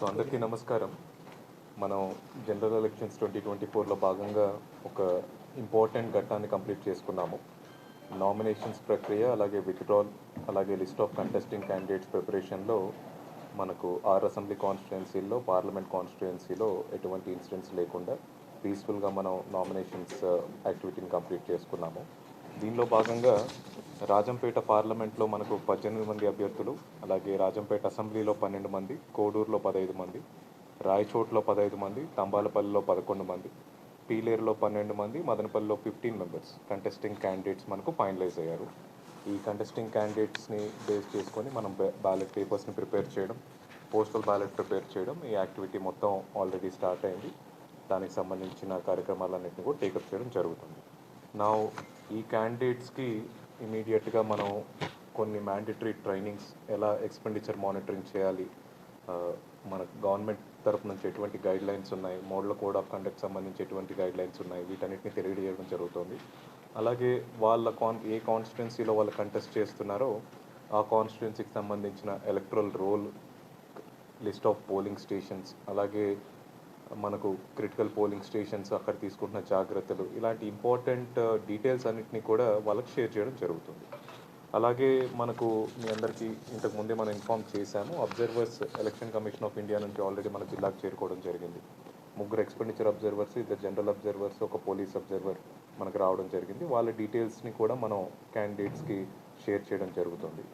So అందరికీ నమస్కారం. మనం జనరల్ ఎలక్షన్స్ ట్వంటీ ట్వంటీ ఫోర్లో భాగంగా ఒక ఇంపార్టెంట్ ఘట్టాన్ని కంప్లీట్ చేసుకున్నాము. నామినేషన్స్ ప్రక్రియ అలాగే విత్డ్రాల్ అలాగే లిస్ట్ ఆఫ్ కంటెస్టింగ్ క్యాండిడేట్స్ ప్రిపరేషన్లో మనకు ఆరు అసెంబ్లీ కాన్స్టిట్యుయెన్సీల్లో పార్లమెంట్ కాన్స్టిట్యుయెన్సీలో ఎటువంటి ఇన్సిడెంట్స్ లేకుండా పీస్ఫుల్గా మనం నామినేషన్స్ యాక్టివిటీని కంప్లీట్ చేసుకున్నాము. దీనిలో భాగంగా రాజంపేట పార్లమెంట్లో మనకు పద్దెనిమిది మంది అభ్యర్థులు అలాగే రాజంపేట అసెంబ్లీలో పన్నెండు మంది కోడూరులో పదహైదు మంది రాయచోట్లో పదహైదు మంది తంబాలపల్లిలో పదకొండు మంది పీలేరులో పన్నెండు మంది మదనపల్లిలో ఫిఫ్టీన్ మెంబర్స్ కంటెస్టింగ్ క్యాండిడేట్స్ మనకు ఫైనలైజ్ అయ్యారు. ఈ కంటెస్టింగ్ క్యాండిడేట్స్ని బేస్ చేసుకొని మనం బ్యాలెట్ పేపర్స్ని ప్రిపేర్ చేయడం పోస్టల్ బ్యాలెట్ ప్రిపేర్ చేయడం ఈ యాక్టివిటీ మొత్తం ఆల్రెడీ స్టార్ట్ అయింది. దానికి సంబంధించిన కార్యక్రమాలన్నింటినీ కూడా టేకప్ చేయడం జరుగుతుంది. నా ఈ క్యాండిడేట్స్కి ఇమీడియట్గా మనం కొన్ని మ్యాండేటరీ ట్రైనింగ్స్ ఎలా ఎక్స్పెండిచర్ మానిటరింగ్ చేయాలి? మన గవర్నమెంట్ తరపు నుంచి ఎటువంటి గైడ్ లైన్స్ ఉన్నాయి? మోడల్ కోడ్ ఆఫ్ కండక్ట్ సంబంధించి ఎటువంటి గైడ్ లైన్స్ ఉన్నాయి? వీటన్నిటిని తెలియజేయడం జరుగుతుంది. అలాగే వాళ్ళ కాన్ ఏ కాన్స్టిట్యున్సీలో వాళ్ళు కంటెస్ట్ చేస్తున్నారో ఆ కాన్స్టిట్యున్సీకి సంబంధించిన electoral roll list of polling stations అలాగే మనకు క్రిటికల్ పోలింగ్ స్టేషన్స్ అక్కడ తీసుకుంటున్న జాగ్రత్తలు ఇలాంటి ఇంపార్టెంట్ డీటెయిల్స్ అన్నింటినీ కూడా వాళ్ళకి షేర్ చేయడం జరుగుతుంది. అలాగే మనకు మీ అందరికీ ఇంతకుముందే మనం ఇన్ఫామ్ చేశాము observers election commission of India నుంచి ఆల్రెడీ మన జిల్లాకు చేరుకోవడం జరిగింది. ముగ్గురు ఎక్స్పెండిచర్ అబ్జర్వర్స్ ఇద్దరు జనరల్ అబ్జర్వర్స్ ఒక పోలీస్ అబ్జర్వర్ మనకు రావడం జరిగింది. వాళ్ళ డీటెయిల్స్ని కూడా మనం క్యాండిడేట్స్కి షేర్ చేయడం జరుగుతుంది.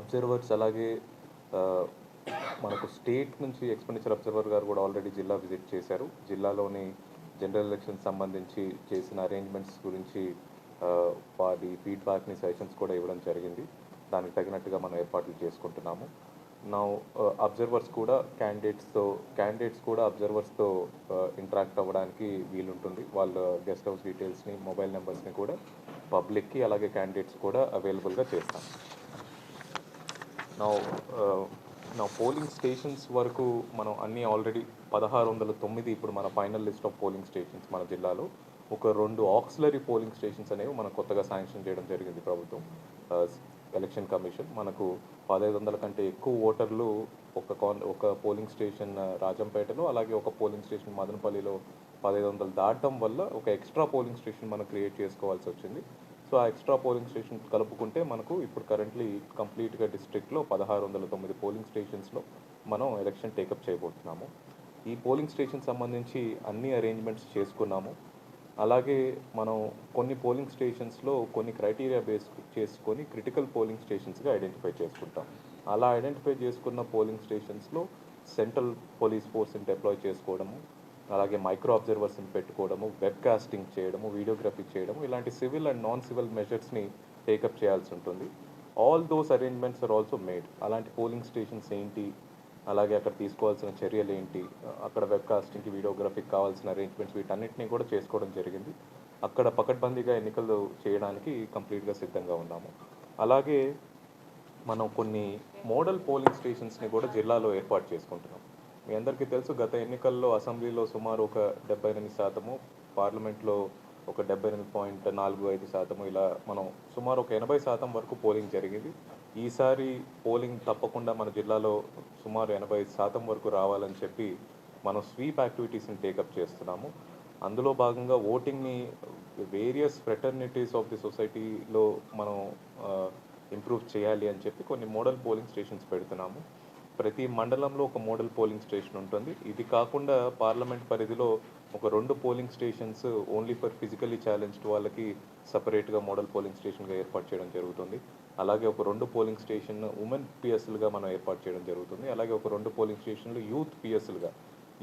అబ్జర్వర్స్ అలాగే uh, మనకు స్టేట్ నుంచి ఎక్స్పెండిచర్ అబ్జర్వర్ గారు కూడా ఆల్రెడీ జిల్లా విజిట్ చేశారు. జిల్లాలోని జనరల్ ఎలక్షన్ సంబంధించి చేసిన అరేంజ్మెంట్స్ గురించి వారి ఫీడ్బ్యాక్ని సజెషన్స్ కూడా ఇవ్వడం జరిగింది. దానికి తగినట్టుగా మనం ఏర్పాట్లు చేసుకుంటున్నాము. నా అబ్జర్వర్స్ కూడా క్యాండిడేట్స్తో క్యాండిడేట్స్ కూడా అబ్జర్వర్స్తో ఇంటరాక్ట్ అవ్వడానికి వీలుంటుంది. వాళ్ళ గెస్ట్ హౌస్ డీటెయిల్స్ని మొబైల్ నెంబర్స్ని కూడా పబ్లిక్కి అలాగే క్యాండిడేట్స్ కూడా అవైలబుల్గా చేస్తాం. నా నా పోలింగ్ స్టేషన్స్ వరకు మనం అన్నీ ఆల్రెడీ పదహారు వందల తొమ్మిది ఇప్పుడు మన final list of polling stations మన జిల్లాలో. ఒక రెండు ఆక్సిలరీ పోలింగ్ స్టేషన్స్ అనేవి మనం కొత్తగా శాంక్షన్ చేయడం జరిగింది ప్రభుత్వం. Uh, ఎలక్షన్ కమిషన్ మనకు పదహైదు వందల కంటే ఎక్కువ ఓటర్లు ఒక కాన్ ఒక పోలింగ్ స్టేషన్ uh, రాజంపేటలో అలాగే ఒక పోలింగ్ స్టేషన్ మదనపల్లిలో పదహైదు వందలు దాటడం వల్ల ఒక ఎక్స్ట్రా పోలింగ్ స్టేషన్ మనం క్రియేట్ చేసుకోవాల్సి వచ్చింది. సో ఆ ఎక్స్ట్రా పోలింగ్ స్టేషన్ కలుపుకుంటే మనకు ఇప్పుడు కరెంట్లీ కంప్లీట్గా డిస్ట్రిక్ట్లో పదహారు వందల తొమ్మిది పోలింగ్ స్టేషన్స్లో మనం ఎలక్షన్ టేకప్ చేయబోతున్నాము. ఈ పోలింగ్ స్టేషన్ సంబంధించి అన్ని అరేంజ్మెంట్స్ చేసుకున్నాము. అలాగే మనం కొన్ని పోలింగ్ స్టేషన్స్లో కొన్ని క్రైటీరియా బేస్ చేసుకొని క్రిటికల్ పోలింగ్ స్టేషన్స్గా ఐడెంటిఫై చేసుకుంటాం. అలా ఐడెంటిఫై చేసుకున్న పోలింగ్ స్టేషన్స్లో సెంట్రల్ పోలీస్ ఫోర్స్ని డిప్లాయ్ చేసుకోవడము అలాగే మైక్రో అబ్జర్వర్స్ని పెట్టుకోవడము వెబ్ కాస్టింగ్ చేయడము వీడియోగ్రఫీ చేయడము ఇలాంటి సివిల్ అండ్ నాన్ సివిల్ మెజర్స్ని టేకప్ చేయాల్సి ఉంటుంది. All those arrangements are also made అలాంటి పోలింగ్ స్టేషన్స్ ఏంటి? అలాగే అక్కడ తీసుకోవాల్సిన చర్యలు ఏంటి? అక్కడ వెబ్కాస్టింగ్కి వీడియోగ్రఫీకి కావాల్సిన అరేంజ్మెంట్స్ వీటన్నిటిని కూడా చేసుకోవడం జరిగింది. అక్కడ పకడ్బందీగా ఎన్నికలు చేయడానికి కంప్లీట్గా సిద్ధంగా ఉన్నాము. అలాగే మనం కొన్ని మోడల్ పోలింగ్ స్టేషన్స్ని కూడా జిల్లాలో ఏర్పాటు చేసుకుంటున్నాం. మీ అందరికీ తెలుసు గత ఎన్నికల్లో అసెంబ్లీలో సుమారు ఒక డెబ్బై ఎనిమిది శాతము పార్లమెంట్లో ఒక డెబ్బై ఎనిమిది పాయింట్ నాలుగు ఐదు శాతము ఇలా మనం సుమారు ఒక ఎనభై శాతం వరకు పోలింగ్ జరిగింది. ఈసారి పోలింగ్ తప్పకుండా మన జిల్లాలో సుమారు ఎనభై శాతం వరకు రావాలని చెప్పి మనం స్వీప్ యాక్టివిటీస్ని టేకప్ చేస్తున్నాము. అందులో భాగంగా ఓటింగ్ని వేరియస్ ఫ్రెటర్నిటీస్ ఆఫ్ ది సొసైటీలో మనం ఇంప్రూవ్ చేయాలి అని చెప్పి కొన్ని మోడల్ పోలింగ్ స్టేషన్స్ పెడుతున్నాము. ప్రతి మండలంలో ఒక మోడల్ పోలింగ్ స్టేషన్ ఉంటుంది. ఇది కాకుండా పార్లమెంట్ పరిధిలో ఒక రెండు polling stations only for physically challenged వాళ్ళకి సపరేట్గా మోడల్ పోలింగ్ స్టేషన్గా ఏర్పాటు చేయడం జరుగుతుంది. అలాగే ఒక రెండు పోలింగ్ స్టేషన్ ఉమెన్ పిఎస్లుగా మనం ఏర్పాటు చేయడం జరుగుతుంది. అలాగే ఒక రెండు పోలింగ్ స్టేషన్లు యూత్ పిఎస్లుగా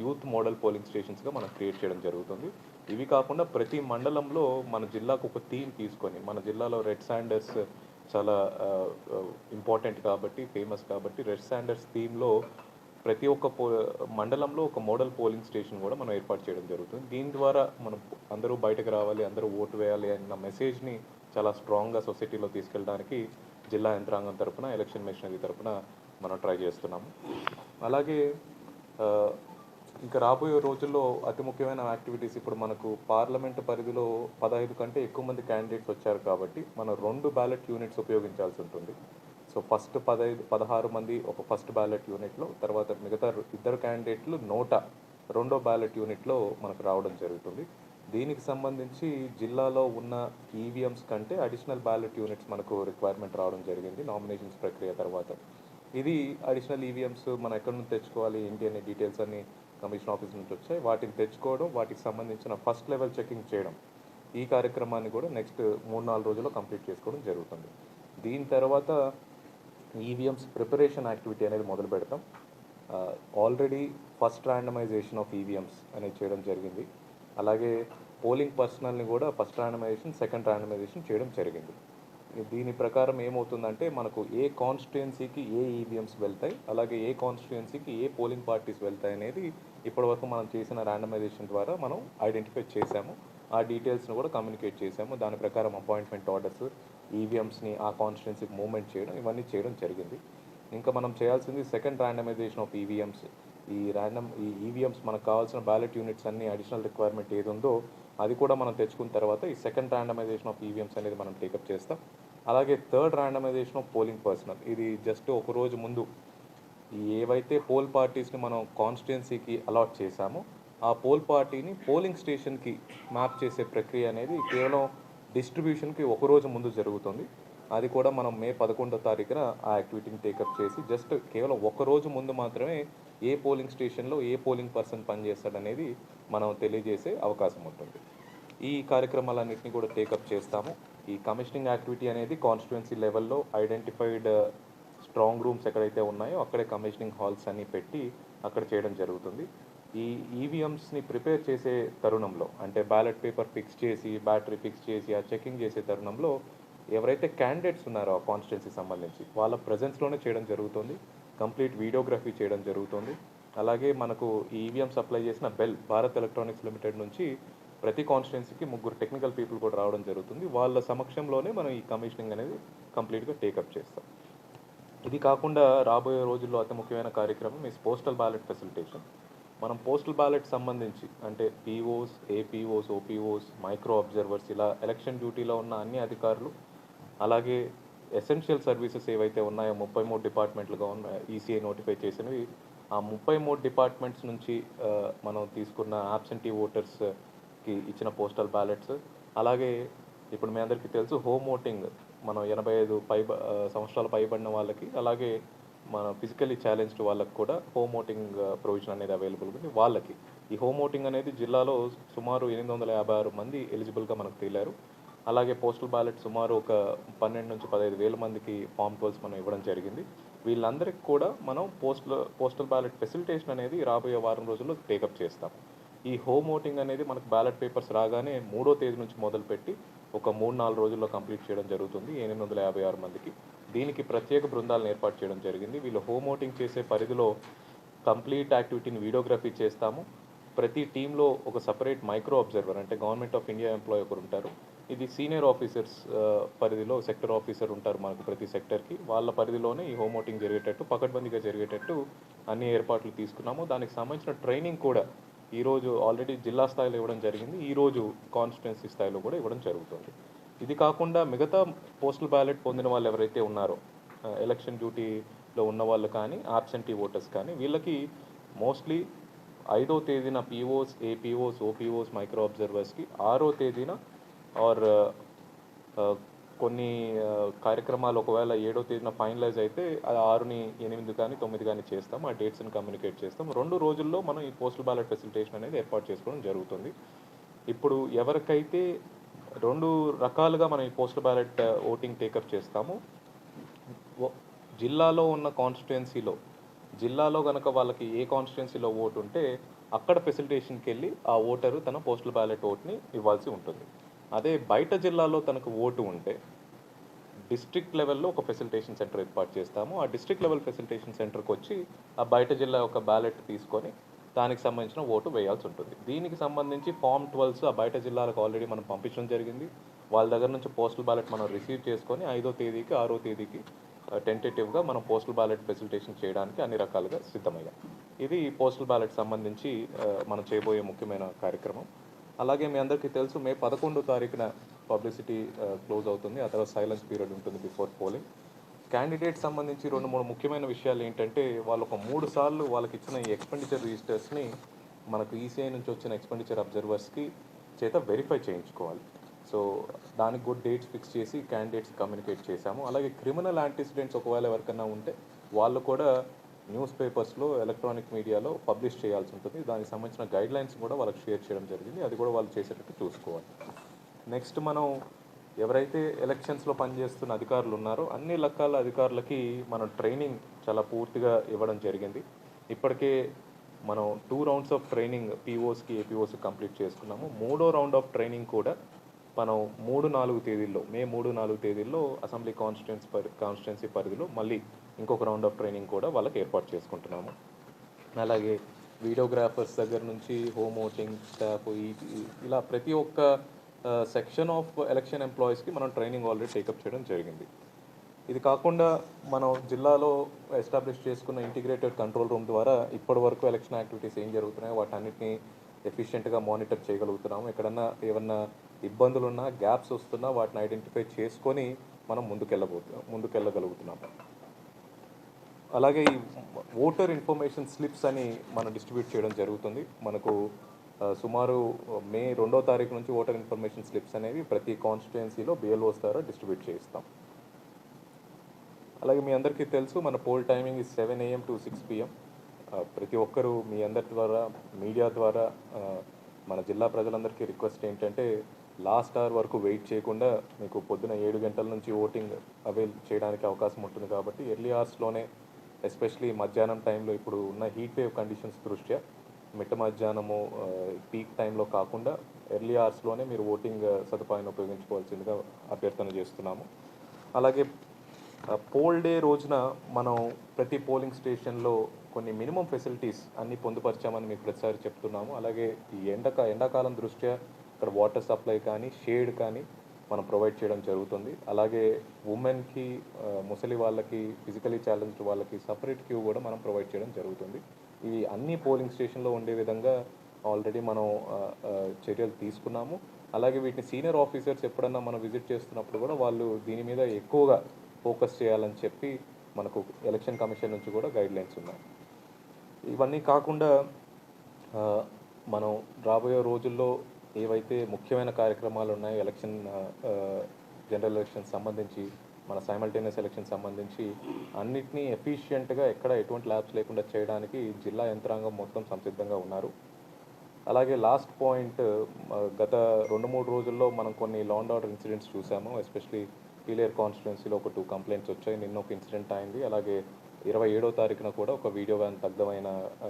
యూత్ మోడల్ పోలింగ్ స్టేషన్స్గా మనం క్రియేట్ చేయడం జరుగుతుంది. ఇవి కాకుండా ప్రతి మండలంలో మన జిల్లాకు ఒక థీమ్ తీసుకొని మన జిల్లాలో రెడ్ శాండర్స్ చాలా ఇంపార్టెంట్ కాబట్టి ఫేమస్ కాబట్టి రెడ్ శాండర్స్ థీమ్లో ప్రతి ఒక్క పో మండలంలో ఒక మోడల్ పోలింగ్ స్టేషన్ కూడా మనం ఏర్పాటు చేయడం జరుగుతుంది. దీని ద్వారా మనం అందరూ బయటకు రావాలి అందరూ ఓటు వేయాలి అన్న మెసేజ్ని చాలా స్ట్రాంగ్గా సొసైటీలో తీసుకెళ్ళడానికి జిల్లా యంత్రాంగం తరపున ఎలక్షన్ మిషనరీ తరపున మనం ట్రై చేస్తున్నాము. అలాగే ఇంకా రాబోయే రోజుల్లో అతి ముఖ్యమైన యాక్టివిటీస్ ఇప్పుడు మనకు పార్లమెంట్ పరిధిలో పదహైదు కంటే ఎక్కువ మంది క్యాండిడేట్స్ వచ్చారు కాబట్టి మనం రెండు బ్యాలెట్ యూనిట్స్ ఉపయోగించాల్సి ఉంటుంది. సో ఫస్ట్ పదహైదు పదహారు మంది ఒక ఫస్ట్ బ్యాలెట్ యూనిట్లో తర్వాత మిగతా ఇద్దరు క్యాండిడేట్లు నోటా రెండో బ్యాలెట్ యూనిట్లో మనకు రావడం జరుగుతుంది. దీనికి సంబంధించి జిల్లాలో ఉన్న ఈవీఎంస్ కంటే అడిషనల్ బ్యాలెట్ యూనిట్స్ మనకు రిక్వైర్మెంట్ రావడం జరిగింది నామినేషన్స్ ప్రక్రియ తర్వాత. ఇది అడిషనల్ ఈవీఎంస్ మనం ఎక్కడి నుంచి తెచ్చుకోవాలి ఏంటి అనే డీటెయిల్స్ అన్ని కమిషన్ ఆఫీస్ నుంచి వచ్చాయి వాటిని తెచ్చుకోవడం వాటికి సంబంధించిన ఫస్ట్ లెవెల్ చెకింగ్ చేయడం. ఈ కార్యక్రమాన్ని కూడా నెక్స్ట్ మూడు నాలుగు రోజుల్లో కంప్లీట్ చేసుకోవడం జరుగుతుంది. దీని తర్వాత ఈవీఎంస్ ప్రిపరేషన్ యాక్టివిటీ అనేది మొదలు పెడతాం. Already first randomization of EVMs అనేది చేయడం జరిగింది. అలాగే పోలింగ్ పర్సనల్ని కూడా ఫస్ట్ ర్యాండమైజేషన్ సెకండ్ ర్యాండమైజేషన్ చేయడం జరిగింది. దీని ప్రకారం ఏమవుతుందంటే మనకు ఏ కాన్స్టిట్యుయెన్సీకి ఏ ఈవీఎంస్ వెళ్తాయి అలాగే ఏ కాన్స్టిట్యుయెన్సీకి ఏ పోలింగ్ పార్టీస్ వెళ్తాయి అనేది ఇప్పటివరకు మనం చేసిన ర్యాండమైజేషన్ ద్వారా మనం ఐడెంటిఫై చేసాము. ఆ డీటెయిల్స్ని కూడా కమ్యూనికేట్ చేసాము. దాని ప్రకారం అపాయింట్మెంట్ ఆర్డర్స్ ఈవీఎంస్ని ఆ కాన్స్టిట్యున్సీకి మూవ్మెంట్ చేయడం ఇవన్నీ చేయడం జరిగింది. ఇంకా మనం చేయాల్సింది సెకండ్ ర్యాండమైజేషన్ ఆఫ్ ఈవీఎంస్ ఈ ర్యాండమ్ ఈ ఈవీఎంస్ మనకు కావాల్సిన బ్యాలెట్ యూనిట్స్ అన్ని అడిషనల్ రిక్వైర్మెంట్ ఏది ఉందో అది కూడా మనం తెచ్చుకున్న తర్వాత ఈ సెకండ్ ర్యాండమైజేషన్ ఆఫ్ ఈవీఎంస్ అనేది మనం టేకప్ చేస్తాం. అలాగే third randomization of polling personnel ఇది జస్ట్ ఒక రోజు ముందు ఏవైతే పోల్ పార్టీస్ని మనం కాన్స్టిట్యున్సీకి అలాట్ చేశామో ఆ పోల్ పార్టీని పోలింగ్ స్టేషన్కి మ్యాప్ చేసే ప్రక్రియ అనేది కేవలం డిస్ట్రిబ్యూషన్కి ఒక రోజు ముందు జరుగుతుంది. అది కూడా మనం మే పదకొండో తారీఖున ఆ యాక్టివిటీని టేకప్ చేసి జస్ట్ కేవలం ఒక రోజు ముందు మాత్రమే ఏ పోలింగ్ స్టేషన్లో ఏ పోలింగ్ పర్సన్ పనిచేస్తాడనేది మనం తెలియజేసే అవకాశం ఉంటుంది. ఈ కార్యక్రమాలన్నింటినీ కూడా టేకప్ చేస్తాము. ఈ కమిషనింగ్ యాక్టివిటీ అనేది కాన్స్టిట్యున్సీ లెవెల్లో ఐడెంటిఫైడ్ స్ట్రాంగ్ రూమ్స్ ఎక్కడైతే ఉన్నాయో అక్కడే కమిషనింగ్ హాల్స్ అన్ని పెట్టి అక్కడ చేయడం జరుగుతుంది. ఈ ఈవీఎంస్ని ప్రిపేర్ చేసే తరుణంలో అంటే బ్యాలెట్ పేపర్ ఫిక్స్ చేసి బ్యాటరీ ఫిక్స్ చేసి ఆ చెకింగ్ చేసే తరుణంలో ఎవరైతే క్యాండిడేట్స్ ఉన్నారో ఆ కాన్స్టిట్యున్సీ సంబంధించి వాళ్ళ ప్రజెన్స్లోనే చేయడం జరుగుతుంది. కంప్లీట్ వీడియోగ్రఫీ చేయడం జరుగుతుంది. అలాగే మనకు ఈవీఎం సప్లై చేసిన బెల్ భారత్ ఎలక్ట్రానిక్స్ లిమిటెడ్ నుంచి ప్రతి కాన్స్టిట్యున్సీకి ముగ్గురు టెక్నికల్ పీపుల్ కూడా రావడం జరుగుతుంది. వాళ్ళ సమక్షంలోనే మనం ఈ కమిషనింగ్ అనేది కంప్లీట్గా టేకప్ చేస్తాం. ఇది కాకుండా రాబోయే రోజుల్లో అతి ముఖ్యమైన కార్యక్రమం ఈ పోస్టల్ బ్యాలెట్ ఫెసిలిటేషన్ మనం పోస్టల్ బ్యాలెట్ సంబంధించి అంటే POs APOs OPOs micro observers ఇలా ఎలక్షన్ డ్యూటీలో ఉన్న అన్ని అధికారులు అలాగే ఎసెన్షియల్ సర్వీసెస్ ఏవైతే ఉన్నాయో ముప్పై మూడు డిపార్ట్మెంట్లుగా ఉన్న ఈసీఐ నోటిఫై చేసినవి ఆ ముప్పై మూడు డిపార్ట్మెంట్స్ నుంచి మనం తీసుకున్న ఆబ్సెంటీ ఓటర్స్కి ఇచ్చిన పోస్టల్ బ్యాలెట్స్ అలాగే ఇప్పుడు మీ అందరికీ తెలుసు హోమ్ ఓటింగ్ మనం ఎనభై ఐదు పై సంవత్సరాలు పైబడిన వాళ్ళకి అలాగే మన ఫిజికల్లీ ఛాలెంజ్డ్ వాళ్ళకి కూడా హోమ్ ఓటింగ్ ప్రొవిజన్ అనేది అవైలబుల్ ఉంది. వాళ్ళకి ఈ హోమ్ ఓటింగ్ అనేది జిల్లాలో సుమారు ఎనిమిది వందల యాభై ఆరు మంది ఎలిజిబుల్గా మనకు తేలారు. అలాగే పోస్టల్ బ్యాలెట్ సుమారు ఒక పన్నెండు నుంచి పదహైదు వేల మందికి ఫామ్ ట్వెల్స్ మనం ఇవ్వడం జరిగింది. వీళ్ళందరికీ కూడా మనం పోస్టల్ పోస్టల్ బ్యాలెట్ ఫెసిలిటేషన్ అనేది రాబోయే వారం రోజుల్లో టేకప్ చేస్తాం ఈ హోమ్ ఓటింగ్ అనేది మనకు బ్యాలెట్ పేపర్స్ రాగానే మూడో తేదీ నుంచి మొదలుపెట్టి ఒక మూడు నాలుగు రోజుల్లో కంప్లీట్ చేయడం జరుగుతుంది. ఎనిమిది వందల యాభై ఆరు మందికి. దీనికి ప్రత్యేక బృందాలను ఏర్పాటు చేయడం జరిగింది. వీళ్ళు హోమ్ ఓటింగ్ చేసే పరిధిలో కంప్లీట్ యాక్టివిటీని వీడియోగ్రఫీ చేస్తాము. ప్రతి టీంలో ఒక సపరేట్ మైక్రో అబ్జర్వర్ అంటే గవర్నమెంట్ ఆఫ్ ఇండియా ఎంప్లాయ్ ఒకరు ఉంటారు. ఇది సీనియర్ ఆఫీసర్స్ పరిధిలో సెక్టర్ ఆఫీసర్ ఉంటారు మనకు ప్రతి సెక్టర్కి. వాళ్ళ పరిధిలోనే ఈ హోమ్ ఓటింగ్ జరిగేటట్టు పకడ్బందీగా జరిగేటట్టు అన్ని ఏర్పాట్లు తీసుకున్నాము. దానికి సంబంధించిన ట్రైనింగ్ కూడా ఈరోజు ఆల్రెడీ జిల్లా స్థాయిలో ఇవ్వడం జరిగింది. ఈరోజు కాన్స్టిట్యున్సీ స్థాయిలో కూడా ఇవ్వడం జరుగుతుంది. ఇది కాకుండా మిగతా పోస్టల్ బ్యాలెట్ పొందిన వాళ్ళు ఎవరైతే ఉన్నారో ఎలక్షన్ డ్యూటీలో ఉన్న వాళ్ళు కానీ ఆబ్సెంటీ ఓటర్స్ కానీ వీళ్ళకి మోస్ట్లీ ఐదో తేదీన పీఓస్ ఏపీఓస్ ఓపీఓస్ మైక్రో అబ్జర్వర్స్కి ఆరో తేదీన ఆర్ కొన్ని కార్యక్రమాలు ఒకవేళ ఏడో తేదీన ఫైనలైజ్ అయితే అది ఆరుని ఎనిమిది కానీ తొమ్మిది కానీ చేస్తాం. ఆ డేట్స్ని కమ్యూనికేట్ చేస్తాం. రెండు రోజుల్లో మనం ఈ పోస్టల్ బ్యాలెట్ ఫెసిలిటేషన్ అనేది ఏర్పాటు చేసుకోవడం జరుగుతుంది. ఇప్పుడు ఎవరికైతే రెండు రకాలుగా మనం ఈ పోస్టల్ బ్యాలెట్ ఓటింగ్ టేకప్ చేస్తాము జిల్లాలో ఉన్న కాన్స్టిట్యుయెన్సీలో జిల్లాలో కనుక వాళ్ళకి ఏ కాన్స్టిట్యుయెన్సీలో ఓటు ఉంటే అక్కడ ఫెసిలిటేషన్కి వెళ్ళి ఆ ఓటరు తన పోస్టల్ బ్యాలెట్ ఓట్ని ఇవ్వాల్సి ఉంటుంది. అదే బయట జిల్లాలో తనకు ఓటు ఉంటే డిస్ట్రిక్ట్ లెవెల్లో ఒక ఫెసిలిటేషన్ సెంటర్ ఏర్పాటు చేస్తాము. ఆ డిస్ట్రిక్ట్ లెవెల్ ఫెసిలిటేషన్ సెంటర్కి వచ్చి ఆ బయట జిల్లా యొక్క బ్యాలెట్ తీసుకొని దానికి సంబంధించిన ఓటు వేయాల్సి ఉంటుంది. దీనికి సంబంధించి ఫామ్ ట్వెల్వ్స్ ఆ బయట జిల్లాలకు ఆల్రెడీ మనం పంపించడం జరిగింది. వాళ్ళ దగ్గర నుంచి పోస్టల్ బ్యాలెట్ మనం రిసీవ్ చేసుకొని ఐదో తేదీకి ఆరో తేదీకి టెంటేటివ్గా మనం పోస్టల్ బ్యాలెట్ ఫెసిలిటేషన్ చేయడానికి అన్ని రకాలుగా సిద్ధమయ్యాం. ఇది పోస్టల్ బ్యాలెట్ సంబంధించి మనం చేయబోయే ముఖ్యమైన కార్యక్రమం. అలాగే మీ అందరికీ తెలుసు మే పదకొండో తారీఖున పబ్లిసిటీ క్లోజ్ అవుతుంది. ఆ తర్వాత సైలెన్స్ పీరియడ్ ఉంటుంది బిఫోర్ పోలింగ్. క్యాండిడేట్ సంబంధించి రెండు మూడు ముఖ్యమైన విషయాలు ఏంటంటే వాళ్ళు ఒక మూడు సార్లు వాళ్ళకి ఇచ్చిన ఈ ఎక్స్పెండిచర్ రిజిస్టర్స్ని మనకు ఈసీఐ నుంచి వచ్చిన ఎక్స్పెండిచర్ అబ్జర్వర్స్కి చేత వెరిఫై చేయించుకోవాలి. సో దానికి కూడా డేట్స్ ఫిక్స్ చేసి క్యాండిడేట్స్ కమ్యూనికేట్ చేశాము. అలాగే క్రిమినల్ యాంటిసిడెంట్స్ ఒకవేళ ఎవరికైనా ఉంటే వాళ్ళు కూడా న్యూస్ పేపర్స్లో ఎలక్ట్రానిక్ మీడియాలో పబ్లిష్ చేయాల్సి ఉంటుంది. దానికి సంబంధించిన గైడ్ లైన్స్ కూడా వాళ్ళకి షేర్ చేయడం జరిగింది. అది కూడా వాళ్ళు చేసేటట్టు చూసుకోవాలి. నెక్స్ట్ మనం ఎవరైతే ఎలక్షన్స్లో పనిచేస్తున్న అధికారులు ఉన్నారో అన్ని రకాల అధికారులకి మనం ట్రైనింగ్ చాలా పూర్తిగా ఇవ్వడం జరిగింది. ఇప్పటికే మనం టూ రౌండ్స్ ఆఫ్ ట్రైనింగ్ పీఓస్కి ఏపీఓస్కి కంప్లీట్ చేసుకున్నాము. మూడో రౌండ్ ఆఫ్ ట్రైనింగ్ కూడా మనం మూడు నాలుగు తేదీల్లో మే మూడు నాలుగు తేదీల్లో అసెంబ్లీ కాన్స్టిట్యున్సీ పరి కాన్స్టిట్యున్సీ పరిధిలో మళ్ళీ ఇంకొక రౌండ్ ఆఫ్ ట్రైనింగ్ కూడా వాళ్ళకి ఏర్పాటు చేసుకుంటున్నాము. అలాగే వీడియోగ్రాఫర్స్ దగ్గర నుంచి హోమ్ ఓటింగ్ స్టాఫ్ ఇలా ప్రతి ఒక్క సెక్షన్ ఆఫ్ ఎలక్షన్ ఎంప్లాయీస్కి మనం ట్రైనింగ్ ఆల్రెడీ టేకప్ చేయడం జరిగింది. ఇది కాకుండా మనం జిల్లాలో ఎస్టాబ్లిష్ చేసుకున్న ఇంటిగ్రేటెడ్ కంట్రోల్ రూమ్ ద్వారా ఇప్పటి వరకు ఎలక్షన్ యాక్టివిటీస్ ఏం జరుగుతున్నాయో వాటన్నిటిని ఎఫిషియెంట్గా మానిటర్ చేయగలుగుతున్నాము. ఎక్కడన్నా ఏమన్నా ఇబ్బందులు ఉన్నా గ్యాప్స్ వస్తున్నా వాటిని ఐడెంటిఫై చేసుకొని మనం ముందుకెళ్ళబోతున్నాం ముందుకెళ్ళగలుగుతున్నాము. అలాగే ఈ ఓటర్ ఇన్ఫర్మేషన్ స్లిప్స్ అని మనం డిస్ట్రిబ్యూట్ చేయడం జరుగుతుంది. మనకు సుమారు మే రెండో తారీఖు నుంచి ఓటర్ ఇన్ఫర్మేషన్ స్లిప్స్ అనేవి ప్రతి కాన్స్టిట్యుయెన్సీలో బిఎల్ఓస్ ద్వారా డిస్ట్రిబ్యూట్ చేయిస్తాం. అలాగే మీ అందరికీ తెలుసు మన poll timing is seven AM to six PM ప్రతి ఒక్కరూ మీ అందరి ద్వారా మీడియా ద్వారా మన జిల్లా ప్రజలందరికీ రిక్వెస్ట్ ఏంటంటే లాస్ట్ అవర్ వరకు వెయిట్ చేయకుండా మీకు పొద్దున ఏడు గంటల నుంచి ఓటింగ్ అవైల్ చేయడానికి అవకాశం ఉంటుంది కాబట్టి ఎర్లీ అవర్స్లోనే ఎస్పెషలీ మధ్యాహ్నం టైంలో ఇప్పుడు ఉన్న హీట్ వేవ్ కండిషన్స్ దృష్ట్యా మిట్ట మధ్యాహ్నము పీక్ టైంలో కాకుండా ఎర్లీ అవర్స్లోనే మీరు ఓటింగ్ సదుపాయాన్ని ఉపయోగించుకోవాల్సిందిగా అభ్యర్థన చేస్తున్నాము. అలాగే పోల్ డే రోజున మనం ప్రతి పోలింగ్ స్టేషన్లో కొన్ని మినిమం ఫెసిలిటీస్ అన్ని పొందుపరిచామని మీకు ప్రతిసారి చెప్తున్నాము. అలాగే ఈ ఎండక ఎండాకాలం దృష్ట్యా ఇక్కడ వాటర్ సప్లై కానీ షేడ్ కానీ మనం ప్రొవైడ్ చేయడం జరుగుతుంది. అలాగే ఉమెన్కి ముసలి వాళ్ళకి ఫిజికలీ ఛాలెంజ్డ్ వాళ్ళకి సపరేట్ క్యూ కూడా మనం ప్రొవైడ్ చేయడం జరుగుతుంది. ఇవి అన్ని పోలింగ్ స్టేషన్లో ఉండే విధంగా ఆల్రెడీ మనం చర్యలు తీసుకున్నాము. అలాగే వీటిని సీనియర్ ఆఫీసర్స్ ఎప్పుడన్నా మనం విజిట్ చేస్తున్నప్పుడు కూడా వాళ్ళు దీని మీద ఎక్కువగా ఫోకస్ చేయాలని చెప్పి మనకు ఎలక్షన్ కమిషన్ నుంచి కూడా గైడ్ లైన్స్ ఉన్నాయి. ఇవన్నీ కాకుండా మనం రాబోయే రోజుల్లో ఏవైతే ముఖ్యమైన కార్యక్రమాలు ఉన్నాయో ఎలక్షన్ జనరల్ ఎలక్షన్ సంబంధించి మన సైమల్టేనియస్ ఎలక్షన్ సంబంధించి అన్నిటినీ ఎఫిషియెంట్గా ఎక్కడ ఎటువంటి ల్యాబ్స్ లేకుండా చేయడానికి జిల్లా యంత్రాంగం మొత్తం సంసిద్ధంగా ఉన్నారు. అలాగే లాస్ట్ పాయింట్ గత రెండు మూడు రోజుల్లో మనం కొన్ని లాండ్ ఆర్డర్ ఇన్సిడెంట్స్ చూసాము. ఎస్పెషలీ పీలేర్ కాన్స్టిట్యున్సీలో ఒక టూ కంప్లైంట్స్ వచ్చాయి. నిన్న ఒక ఇన్సిడెంట్ అయింది. అలాగే ఇరవై ఏడో తారీఖున కూడా ఒక వీడియో వ్యాన్ తగ్గమైన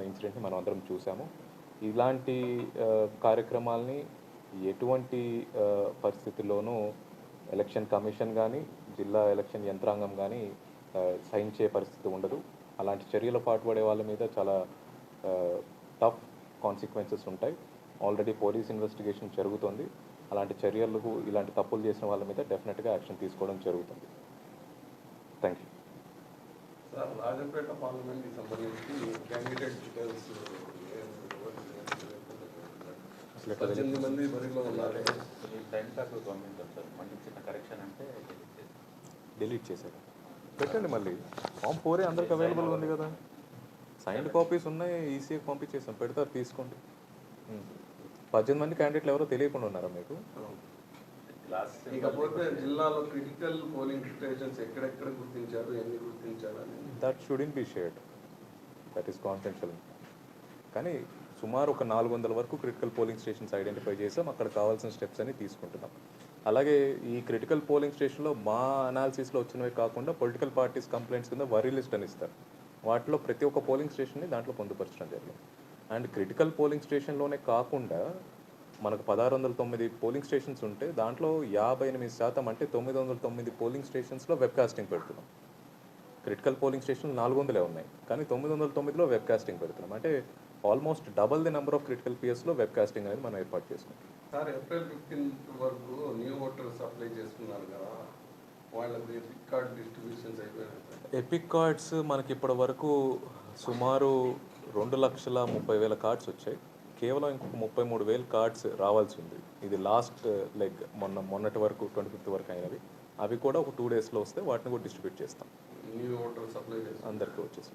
ఇన్సిడెంట్ని మనం అందరం చూసాము. ఇలాంటి కార్యక్రమాల్ని ఎటువంటి పరిస్థితుల్లోనూ ఎలక్షన్ కమిషన్ కానీ జిల్లా ఎలక్షన్ యంత్రాంగం కానీ సహించే పరిస్థితి ఉండదు. అలాంటి చర్యలు పాటుపడే వాళ్ళ మీద చాలా టఫ్ కాన్సిక్వెన్సెస్ ఉంటాయి. ఆల్రెడీ పోలీస్ ఇన్వెస్టిగేషన్ జరుగుతుంది. అలాంటి చర్యలకు ఇలాంటి తప్పులు చేసిన వాళ్ళ మీద డెఫినెట్గా యాక్షన్ తీసుకోవడం జరుగుతుంది. థ్యాంక్ యూ సార్ రాజపేట పార్లమెంట్కి సంబంధించి క్యాండిడేట్ డీటెయిల్స్ పద్దెనిమిది మంది బరిలో ఉన్నారు. ఈ టైం టాక్ పంపించాం సార్? మళ్ళీ చిన్న కరెక్షన్ అంటే డిలీట్ చేశారు. పెట్టండి మళ్ళీ. ఫామ్ ఫోరే అందరికి అవైలబుల్ ఉంది కదా. సైన్డ్ కాపీస్ ఉన్నాయి ఈసీఏ పంపించేసాం పెడతారు తీసుకోండి. ఉం. పద్దెనిమిది మంది క్యాండిడేట్లు ఎవరో తెలియకుండా ఉన్నారా మీకు? లాస్ట్ ఇకపోతే జిల్లాలో క్రిటికల్ పోలింగ్ స్టేషన్స్ ఎక్కడెక్కడ గుర్తించారు ఎన్ని గుర్తించారు that shouldn't be shared that is confidential కానీ సుమారు ఒక నాలుగు వందల వరకు క్రిటికల్ పోలింగ్ స్టేషన్స్ ఐడెంటిఫై చేసాం. అక్కడ కావాల్సిన స్టెప్స్ అని తీసుకుంటున్నాం. అలాగే ఈ క్రిటికల్ పోలింగ్ స్టేషన్లో మా అనాలిసిస్లో వచ్చినవి కాకుండా పొలిటికల్ పార్టీస్ కంప్లైంట్స్ కింద వరీ లిస్ట్ అని ఇస్తారు. వాటిలో ప్రతి ఒక్క పోలింగ్ స్టేషన్ని దాంట్లో పొందుపరచడం జరిగింది. అండ్ క్రిటికల్ పోలింగ్ స్టేషన్లోనే కాకుండా మనకు పదహారు వందల తొమ్మిది పోలింగ్ స్టేషన్స్ ఉంటే దాంట్లో యాభై ఎనిమిది శాతం అంటే తొమ్మిది వందల తొమ్మిది పోలింగ్ స్టేషన్స్లో వెబ్ కాస్టింగ్ పెడుతున్నాం. క్రిటికల్ పోలింగ్ స్టేషన్లు నాలుగు వందలే ఉన్నాయి. కానీ తొమ్మిది వందల తొమ్మిదిలో వెబ్ కాస్టింగ్ పెడుతున్నాం. అంటే almost double the number of critical పిఎస్లో web casting అనేది మనం ఏర్పాటు చేసుకుంటాం సార్ ఏప్రిల్ ఫిఫ్టీన్త్ వరకు న్యూ ఓటర్స్ అప్లై చేసుకున్నారు కదా వాళ్ళకి రికార్డ్ డిస్ట్రిబ్యూషన్స్ అయిపోయినాయి ఎపిక్ కార్డ్స్ మనకి ఇప్పటి వరకు సుమారు రెండు లక్షల ముప్పై వేల కార్డ్స్ వచ్చాయి. కేవలం ఇంకొక ముప్పై మూడు వేల కార్డ్స్ రావాల్సి ఉంది. ఇది లాస్ట్ లెగ్ మొన్న మొన్నటి వరకు ట్వంటీ ఫిఫ్త్ వరకు అయినవి. అవి కూడా ఒక టూ డేస్లో వస్తే వాటిని కూడా డిస్ట్రిబ్యూట్ చేస్తాం. న్యూ ఓటర్ సప్లై చేస్తున్నారు. అందరికీ వచ్చేసి